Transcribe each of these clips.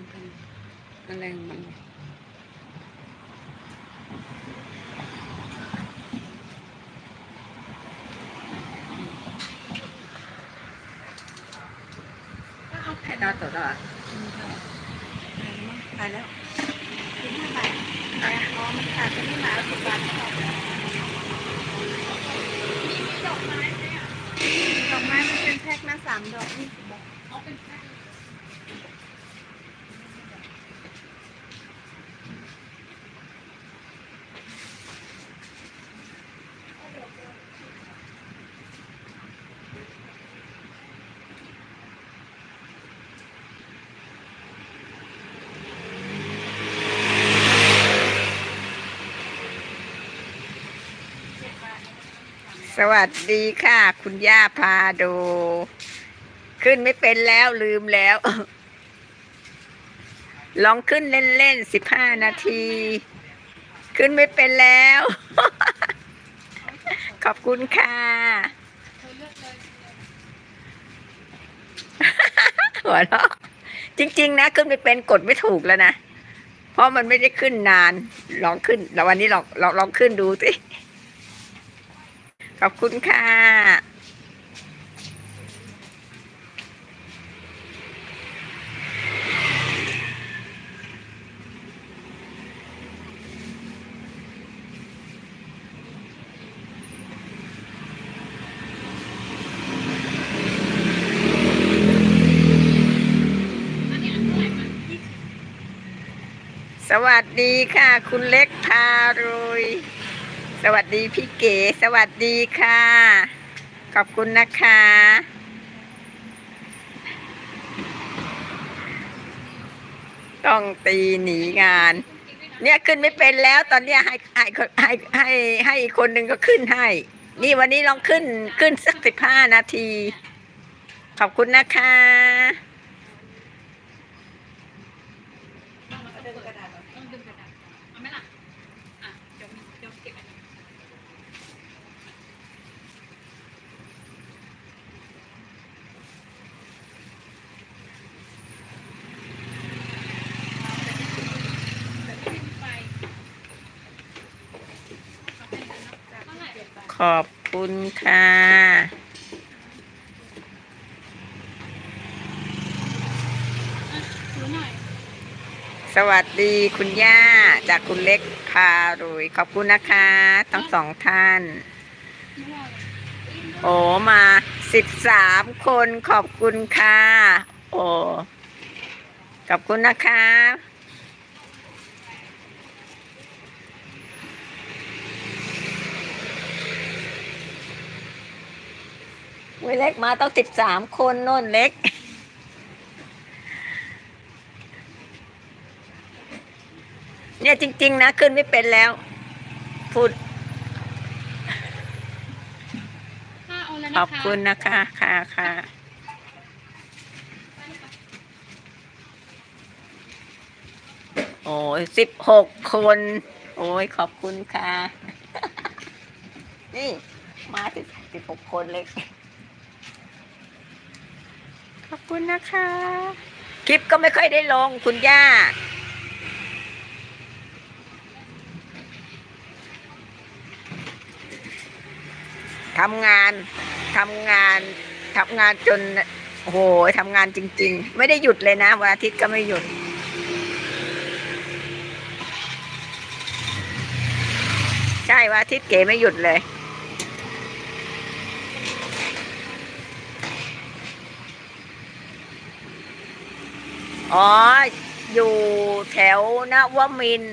ันเป็นแมลงมันวะ เอาไข่ดาวตัวดอก อืมค่ะตายแล้ว ถึงห้าบาทแต่พอมันขาดไปที่หมาสิบบาทก็เอาดอกไม้ไหมอะดอกไม้มันเป็นแพ็คนะสามดอกยี่สิบบาทเอาเป็นแพ็ค สวัสดีค่ะ คุณย่าพาดู ขึ้นไม่เป็นแล้วลืมแล้ว ลองขึ้นเล่นๆสิบห้านาที ขึ้นไม่เป็นแล้ว ขอบคุณค่ะหัวเราะจริง ๆ นะ ขึ้นไม่เป็นกดไม่ถูกแล้วนะ เพราะมันไม่ได้ขึ้นนาน ลองขึ้นแล้ววันนี้ลองลองลองขึ้นดูสิ ขอบคุณค่ะ สวัสดีค่ะ คุณเล็กพารวย สวัสดีพี่เก๋ สวัสดีค่ะ ขอบคุณนะคะ ต้องตีหนีงาน เนี่ยขึ้นไม่เป็นแล้วตอนเนี้ยให้ให้ให้ให้ให้อีกคนหนึ่งก็ขึ้นให้ นี่วันนี้ลองขึ้นขึ้นสักสิบห้านาที ขอบคุณนะคะ เอาดึงกระดาษออกต้องดึงกระดาษเอาไหมล่ะ อะ เดี๋ยวมีเดี๋ยวเก็บอันนี้ ขอบคุณค่ะซื้อหน่อยสวัสดีคุณย่า จากคุณเล็กพารวยขอบคุณนะคะ ทั้งสองท่านไม่ว่าเลยโอ้มาสิบสามคนขอบคุณค่ะ โอ้ขอบคุณนะคะ เว้ยเล็กมาต้องสิบสามคนโน่นเล็ก เนี่ยจริง ๆ นะ ขึ้นไม่เป็นแล้วพูดค่าเอาแล้วขนะคะอบคุณนะคะค่ะค่ะโอ้ยสิบหกคน โอ้ยขอบคุณค่ะ นี่ มาสิบสิบหกคนเลย ขอบคุณนะคะ คลิปก็ไม่ค่อยได้ลงคุณย่า ทำงานทำงานทำงานจนโอ้โหทำงานจริง ๆ ไม่ได้หยุดเลยนะวันอาทิตย์ก็ไม่หยุดใช่วันอาทิตย์เก๋ไม่หยุดเลย อ๋อ อยู่แถวนวมิน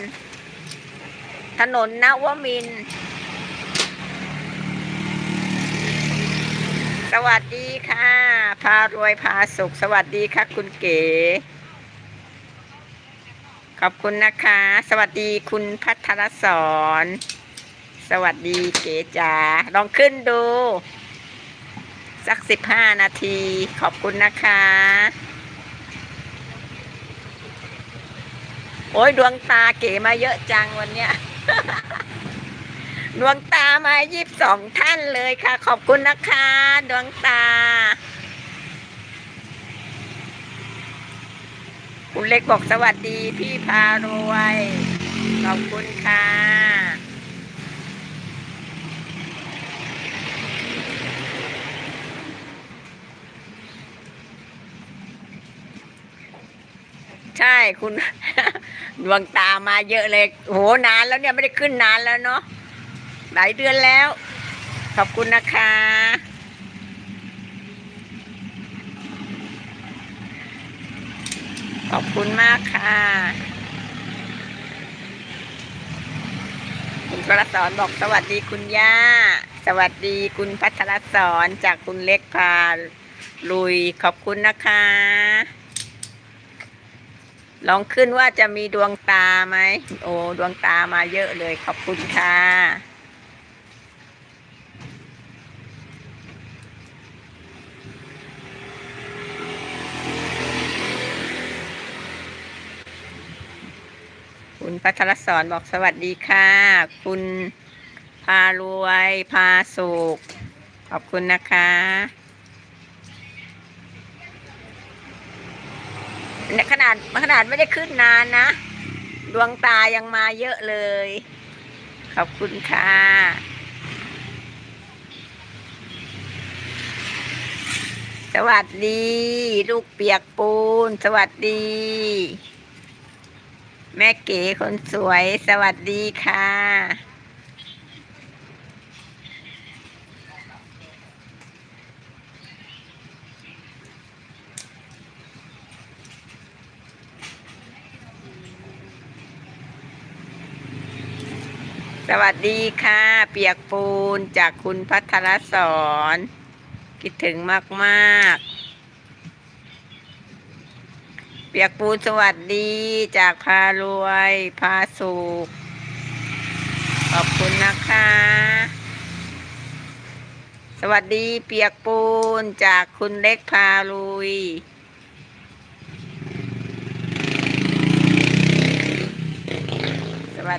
ถนนนวมิน สวัสดีค่ะ พารวยพาสุข สวัสดีค่ะ คุณเก๋ ขอบคุณนะคะ สวัสดีคุณพัทรสอนสวัสดีเก๋จ๋าลองขึ้นดู สักสิบห้านาที ขอบคุณนะคะ อ้ยดวงตาเก๋มาเยอะจังวันเนี้ย ดวงตามายีิบสองท่านเลยค่ะ ขอบคุณนะคะ ดวงตา คุณเล็กบอกสวัสดีพี่พารวย ขอบคุณค่ะ ใช่คุณ ดวงตามาเยอะเลยโหนานแล้วเนี่ยไม่ได้ขึ้นนานแล้วเนาะหลายเดือนแล้ว ขอบคุณนะคะ ขอบคุณมากค่ะ คุณกระสอนบอกสวัสดีคุณย่า สวัสดีคุณพัทรสอนจากคุณเล็กพาลุยขอบคุณนะคะ ลองขึ้นว่าจะมีดวงตาไหม โอ้ ดวงตามาเยอะเลย ขอบคุณค่ะ คุณพัทรสอนบอกสวัสดีค่ะ คุณพารวย พาสุข ขอบคุณนะคะ เนี่ย ขนาดขนาดไม่ได้ขึ้นนานนะ ดวงตายังมาเยอะเลย ขอบคุณค่ะสวัสดี ลูกเปียกปูน สวัสดี แม่เก๋คนสวย สวัสดีค่ะ สวัสดีค่ะ เปียกปูนจากคุณพัทรสอนคิดถึงมาก ๆ เปียกปูนสวัสดีจากพารวย พาสุขขอบคุณนะคะ สวัสดีเปียกปูนจากคุณเล็กพาลุย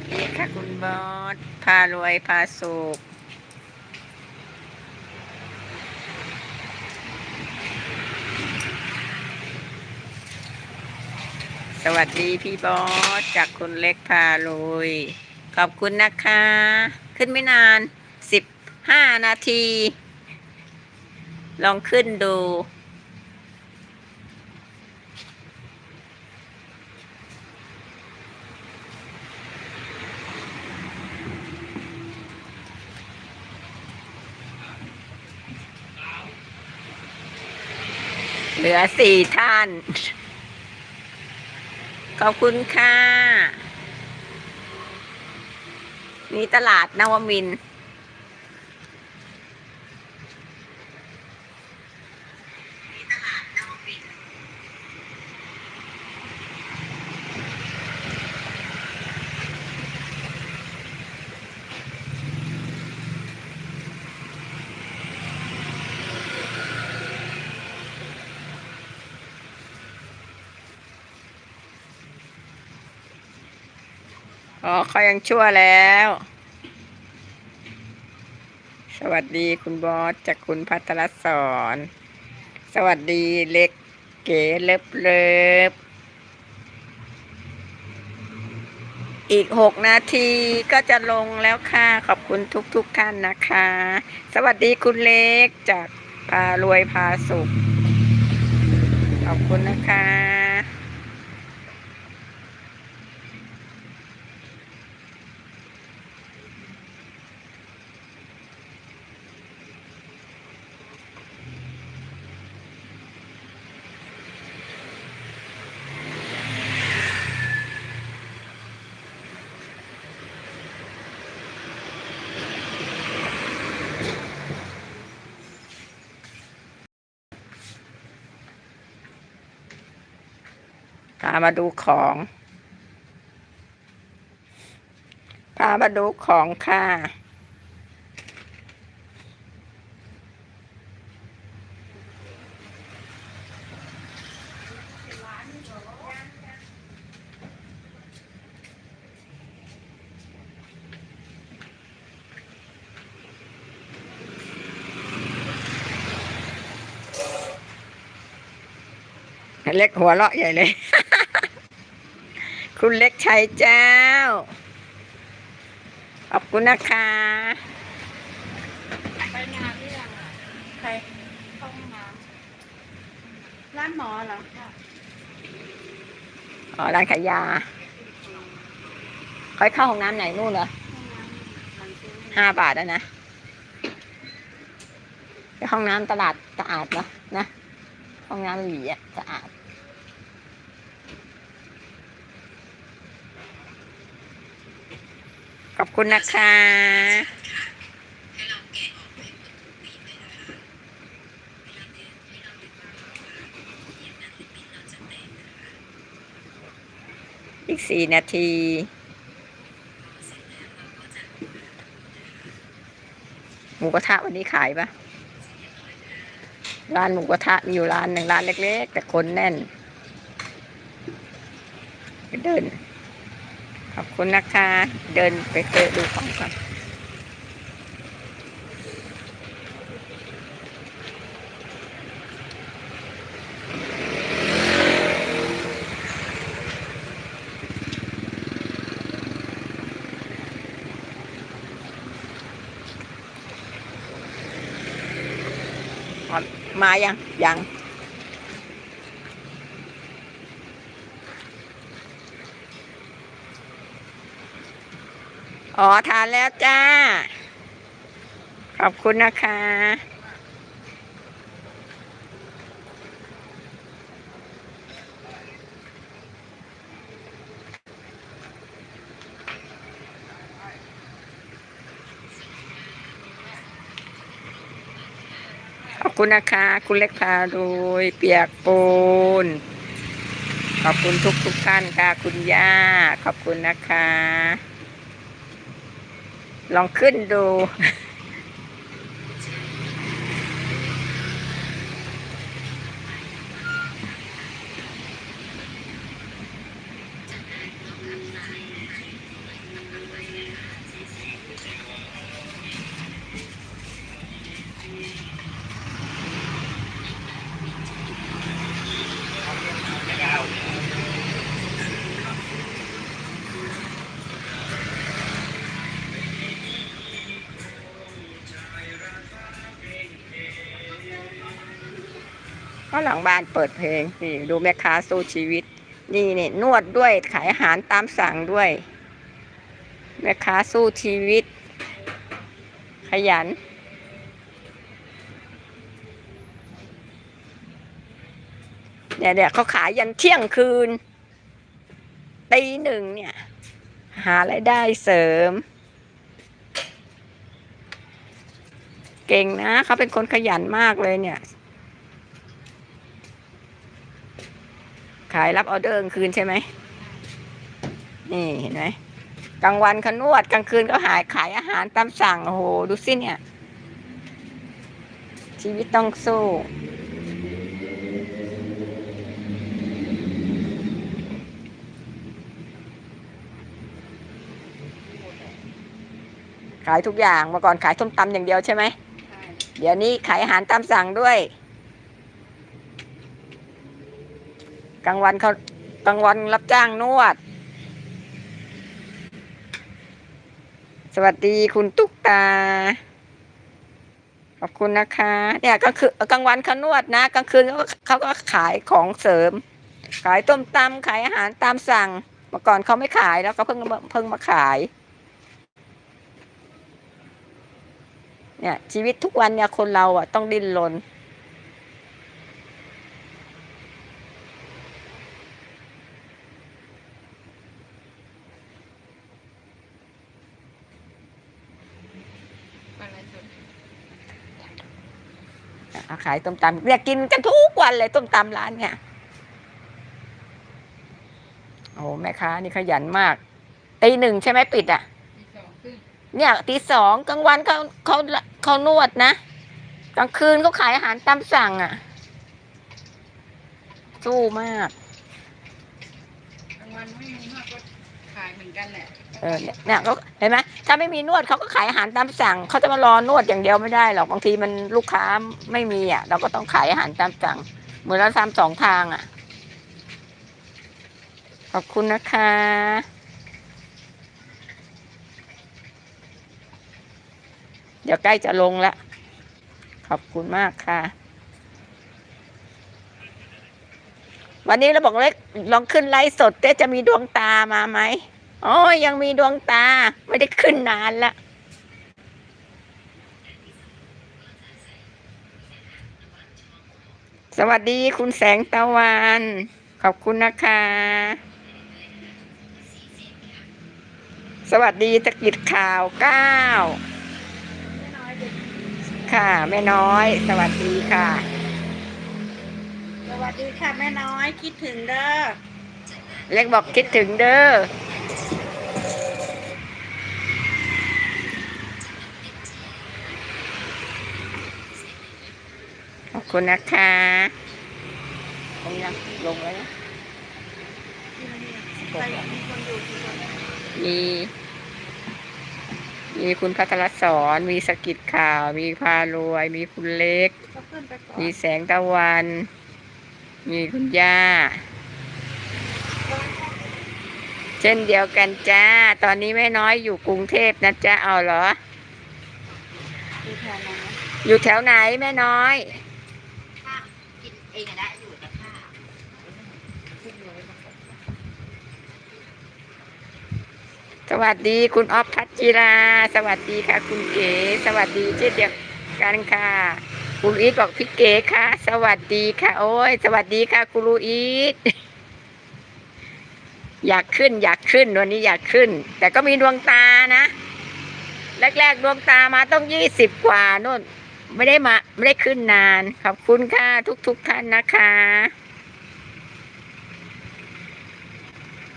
วัสดีค่ะคุณบอสพารวยพาสุขสวัสดีพี่บอสจากคุณเล็กพาลุยขอบคุณนะคะ ขึ้นไม่นานสิบห้านาที ลองขึ้นดู เหลือสี่ท่าน ขอบคุณค่ะ นี่ตลาดนวมินทร์ อ๋อเขายังชั่วแล้ว สวัสดีคุณบอสจากคุณพัทรสอนสวัสดีเล็กเก๋เลิฟเลิฟอีกหกนาทีก็จะลงแล้วค่ะ ขอบคุณทุกทุกท่านนะคะ สวัสดีคุณเล็กจากพารวยพาสุข ขอบคุณนะคะ พามาดูของ พามาดูของค่ะ เล็กหัวเราะใหญ่เลย คุณเล็กชัยเจ้า ขอบคุณนะคะไปงานหรือยังอะใครเข้าห้องน้ร้านหมอเหรออ๋อร้านขายยาค่อยเข้าห้องน้ำไหนนู่นเหรอำห้องน้ำมันซื้อห้าบาทแล้วนะไปห้องน้ำตลาดสะอาดเนอะนะ ห้องน้ำหลีอะสะอาด ขอบ คุณนะคะอีกสี่นาทีหมูกระทะวันนี้ขายปะร้านหมูกระทะมีอยู่ร้านหนึ่งร้านเล็ก ๆ แต่คนแน่นไปเดิน อบคุณนะคะ เดินไปเจอดูของก่อนอ๋อมายังยัง อ๋อทานแล้วจ้า ขอบคุณนะคะ ขอบคุณนะคะ คุณเล็กพารวยเปียกปูนขอบคุณทุกทุกท่านค่ะ คุณย่า ขอบคุณนะคะ ลองขึ้นดู ก็หลังบ้านเปิดเพลงนี่ดูแม่ค้าสู้ชีวิต นี่นี่นวดด้วยขายอาหารตามสั่งด้วย แม่ค้าสู้ชีวิต ขยัน เนี่ยเนี่ยเขาขายยันเที่ยงคืนตีหนึ่งเนี่ย หารายได้เสริม เก่งนะเขาเป็นคนขยันมากเลยเนี่ยายรับออเดอร์กลางคืนใช่ไหมนี่เห็นไหมกลางวันเขานวดกลางคืนก็หายขายอาหารตามสั่งโอ้โหดูสิเนี่ย ชีวิตต้องสู้ขายทุกอย่างเมื่อก่อนขายส้มตำอย่างเดียวใช่ไหม เดี๋ยวนี้ขายอาหารตามสั่งด้วย กลางวันเขากลางวันรับจ้างนวด สวัสดีคุณตุ๊กตา ขอบคุณนะคะ เนี่ยก็คือกลางวันเขานวดนะกลางคืนเขาก็เขาก็ขายของเสริม ขายต้มตำขายอาหารตามสั่งเมื่อก่อนเขาไม่ขายแล้วก็เพิ่งเพิ่งมาขาย เนี่ย ชีวิตทุกวันเนี่ยคนเราอะต้องดิ้นรน อะไรสุด เอาขายต้มตำเนี่ยกินกันทุกวันเลยต้มตำร้านเนี่ยโอ้โหแม่ค้านี่ขยันมากตีหนึ่งใช่ไหมปิดอะมีสองขึ้นเนี่ยตีสองกลางวันเขาเขาเขานวดนะกลางคืนเขาขายอาหารตามสั่งอะ สู้มาก กลางวันไม่มีมากก็ขายเหมือนกันแหละเออเนี่ยเนี่ยเขาเห็นไหมถ้าไม่มีนวดเขาก็ขายอาหารตามสั่งเขาจะมารอนวดอย่างเดียวไม่ได้หรอกบางทีมันลูกค้าไม่มีอะ เราก็ต้องขายอาหารตามสั่ง เหมือนเราทำสองทางอะ ขอบคุณนะคะเดี๋ยวใกล้จะลงละขอบคุณมากค่ะ วันนี้เราบอกเล็กลองขึ้นไลฟ์สดเต้จะมีดวงตามาไหม โอ้ยยังมีดวงตา ไม่ได้ขึ้นนานละสวัสดีคุณแสงตะวัน ขอบคุณนะคะ สวัสดีตะกิดข่าวเก้าไม่น้อยเด็กค่ะ แม่น้อย สวัสดีค่ะ สวัสดีค่ะ แม่น้อยคิดถึงเด้อเล็กบอกคิดถึงเด้อ ขอบ คุณนะคะลงยังลงแล้วนะใครมีคนอยู่กี่คนมี มีคุณพัทรสอนมีสกิดข่าว มีพารวย มีคุณเล็กก็ขึ้นไปก่อนมีแสงตะวัน มีคุณย่า เช่นเดียวกันจ้า ตอนนี้แม่น้อยอยู่กรุงเทพนะจ๊ะเอาเหรอดูแทนนะอยู่แถวไหนแม่น้อย เองได้อยู่แต่ค่ะสวัสดีคุณออฟพัชจิราสวัสดีค่ะ คุณเก๋สวัสดีเช่นเดียวกันค่ะคุณอีทบอกพี่เก๋ค่ะ สวัสดีค่ะ โอ้ย สวัสดีค่ะ คุณลูอีทอยากขึ้น อยากขึ้นวันนี้อยากขึ้น แต่ก็มีดวงตานะ แรกๆดวงตามาต้องยี่สิบกว่านู่น ไม่ได้มาไม่ได้ขึ้นนาน ขอบคุณค่ะ ทุกๆทท่านนะคะ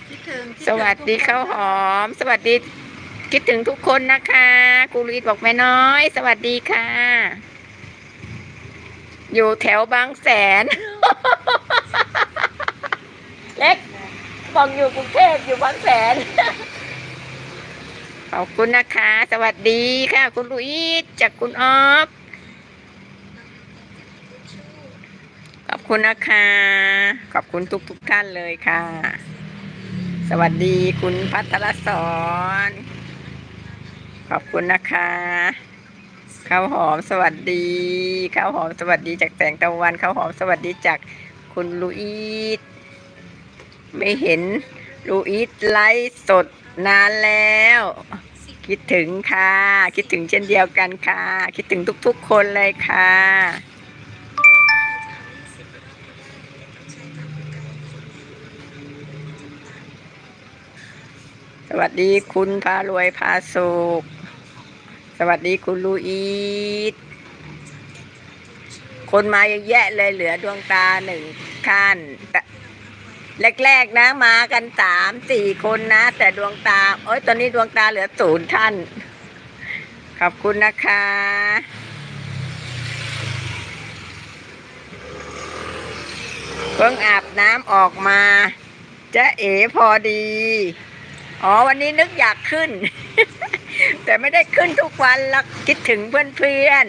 คิดถึงคิถึงสวัสดีข้าวหอม สวัสดีคิดถึงทุกคนนะคะกูรีดบอกแม่น้อย สวัสดีค่ะ อยู่แถวบางแสน เล็กบอกอยู่กรุงเทพอยู่บางแสน ขอบคุณนะคะ สวัสดีค่ะ คุณลุยสจากคุณออฟขอบ คุณนะคะ ขอบคุณทุกทุกๆท่านเลยค่ะ สวัสดีคุณพัทรสอนขอบคุณนะคะข้าวหอมสวัสดีข้าวหอมสวัสดีจากแสงตะวันข้าวหอมสวัสดีจากคุณลูอีสไม่เห็นลูอีสไลฟ์สดนานแล้ว คิดถึงค่ะ คิดถึงเช่นเดียวกันค่ะ คิดถึงทุกๆคนเลยค่ะ สวัสดีคุณพารวยพาสุขสวัสดีคุณลูอีทคนมาเยอะแยะเลยเหลือดวงตาหนึ่งขั้นแแรกๆนะมากันสามสี่คนนะ แต่ดวงตาโอ้ยตอนนี้ดวงตาเหลือศูนย์ท่าน ขอบคุณนะคะ เพิ่งอาบน้ำออกมาจะเอ๋พอดี อ๋อวันนี้นึกอยากขึ้น แต่ไม่ได้ขึ้นทุกวันละคิดถึงเพื่อนเพื่อน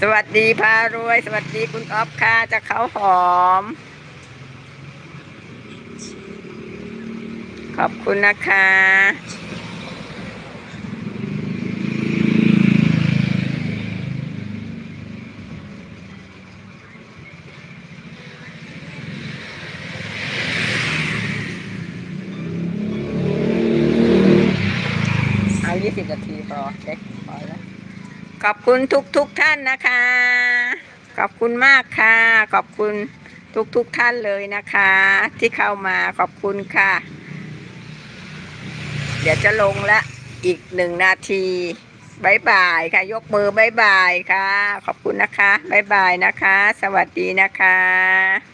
สวัสดีพารวย สวัสดีคุณออฟค่ะจากเขาหอม ขอบคุณนะคะ เอา 20 นาทีพอเด็กพอแล้ว ขอบคุณทุกทุกๆท่านนะคะ ขอบคุณมากค่ะ ขอบคุณทุกทุกๆท่านเลยนะคะ ที่เข้ามาขอบคุณค่ะ เดี๋ยวจะลงละอีกหนึ่งนาทีบายบายค่ะ ยกมือบายบายค่ะ ขอบคุณนะคะบายบายนะคะ สวัสดีนะคะ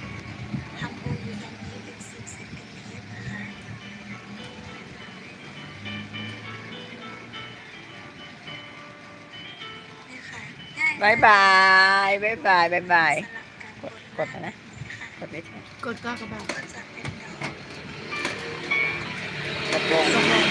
บายบายบายบายบายบายสลับกันกดนะ กดไม่ใช่กดกากบาทก็จะเป็นดอกกดลงกระโปรง